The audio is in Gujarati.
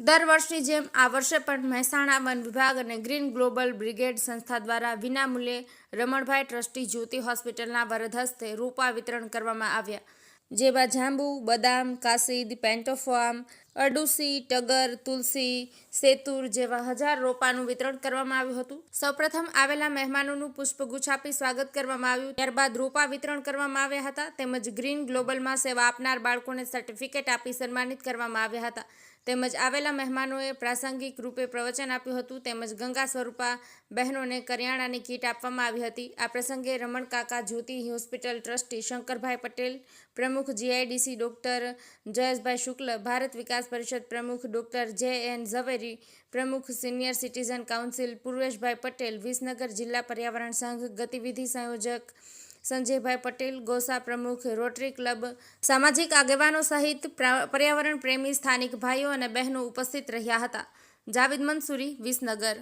દર વર્ષની જેમ આ વર્ષે પણ મહેસાણા વન વિભાગ અને ગ્રીન ગ્લોબલ બ્રિગેડ સંસ્થા દ્વારા વિનામૂલ્યે રમણભાઈ ટ્રસ્ટી જ્યોતિ હોસ્પિટલના વરદ હસ્તે રોપા વિતરણ કરવામાં આવ્યા. જેમાં જાંબુ, બદામ, કાસીદ પેન્ટોફોર્મ અડુસી, ટગર, તુલસી, સેતુર જેવા હજાર રોપાનું વિતરણ કરવામાં આવ્યું હતું. સૌપ્રથમ આવેલા મહેમાનોનું પુષ્પગુચ્છ આપી સ્વાગત કરવામાં આવ્યું. ત્યારબાદ રોપા વિતરણ કરવામાં આવ્યા હતા. તેમજ ગ્રીન ગ્લોબલમાં સેવા આપનાર બાળકોને સર્ટિફિકેટ આપી સન્માનિત કરવામાં આવ્યા હતા. તેમજ આવેલા મહેમાનોએ પ્રાસંગિક રૂપે પ્રવચન આપ્યું હતું. તેમજ ગંગા સ્વરૂપા બહેનોને કરિયાણાની કીટ આપવામાં આવી હતી. આ પ્રસંગે રમણ કાકા જ્યોતિ હોસ્પિટલ ટ્રસ્ટી શંકરભાઈ પટેલ, પ્રમુખ જીઆઈડીસી ડોક્ટર જયેશભાઈ શુક્લ, ભારત વિકાસ પરિષદ પ્રમુખ ડોક્ટર જે એન ઝવેરી, પ્રમુખ senior citizen council Purveshbhai Patel, Visnagar જિલ્લા પર્યાવરણ સંઘ ગતિવિધિ સંયોજક સંજયભાઈ પટેલ, ગોસા પ્રમુખ, રોટરી ક્લબ, સામાજિક આગેવાનો સહિત પ્રા- પર્યાવરણ પ્રેમી સ્થાનિક ભાઈઓ અને બહેનો ઉપસ્થિત રહ્યા હતા. જાવેદ મંસૂરી, વિસનગર.